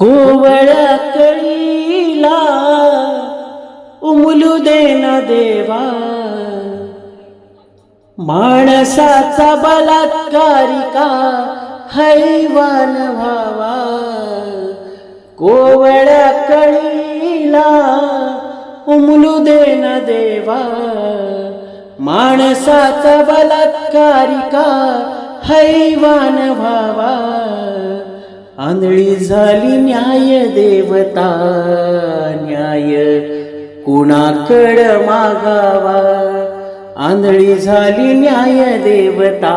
कोवळ कळीला उमलू देना देवा. माणसाचा बलात्कारिका हैवान व्हावा. कोवळ कळीला उमलू देना देवा. माणसाचा बलात्कारिका हैवान व्हावा. आंधळी झाली न्याय देवता न्याय कुणाकड मागावा? आंधळी झाली न्याय देवता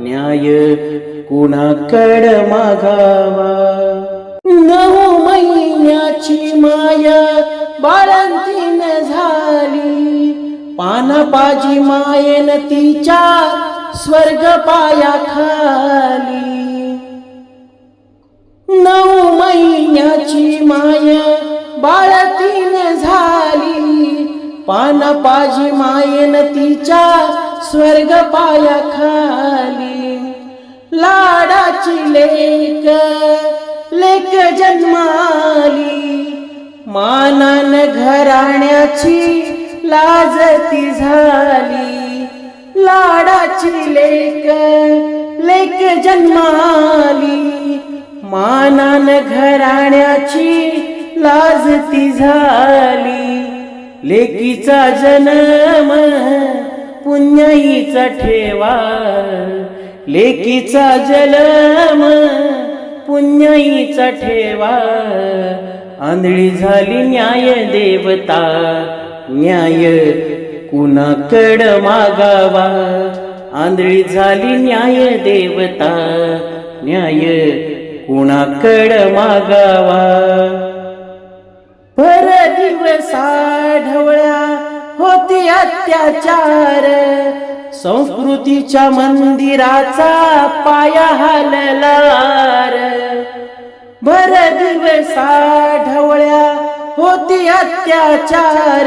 न्याय कुणाकड मागावा? नऊ महिन्याची माय बाळंतीन झाली पानपाजी मायेन तिच्या स्वर्ग पाया खाली. नऊ महिन्याची माय बाळतीन झाली. पानपाजी मायेन तिच्या स्वर्ग पाया खाली लाडाची लेक लेक जन्माली. मानान घराण्याची लाजती झाली. लाडाची लेक लेक जन्माली. मानान घराण्याची लाज ती झाली. लेकीचा जन्म पुण्याईचा ठेवा लेकीचा जन्म पुण्याईचा ठेवा आंधळी झाली न्याय देवता न्याय कुणाकड मागावा? आंधळी झाली न्याय देवता न्याय कुणाकड मागावा? पर दिवसा ढवळ्या होती अत्याचार. संस्कृतीच्या मंदिराचा पाया हललार. भर दिवसा ढवळ्या होती अत्याचार.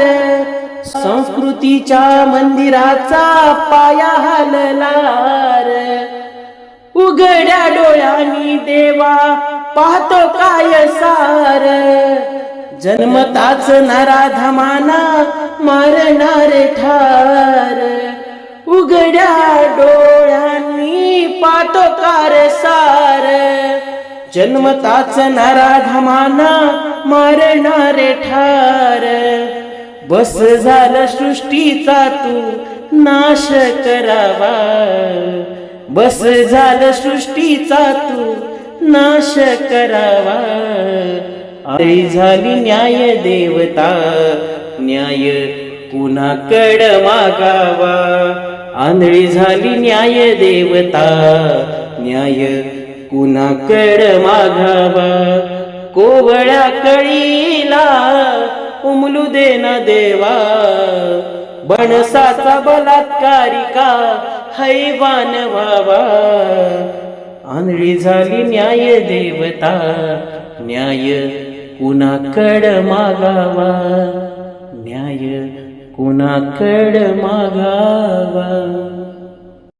संस्कृतीच्या मंदिराचा पाया हललार. उघड्या डोळ्यांनी देवा पाहतो काय सार. जन्मताच नराधमाना मारणार ठार. उघड्या डोळ्यांनी पाहतो कार सार. जन्मताच नराधमाना मारणारे ठार. बस झालं सृष्टीचा तू नाश करावा. बस झालं सृष्टीचा तू नाश करावा. आई झाली न्याय देवता न्याय कुणाकड मागावा. आंधळी झाली न्याय देवता न्याय कुणाकड मागावा. कोवळ्या कळीला उमलू देना देवा. बनसाचा बलात्कारिका हैवान व्हावा आंधळी झाली न्याय देवता. न्याय कुणाकड मागावा? न्याय कुणाकड मागावा?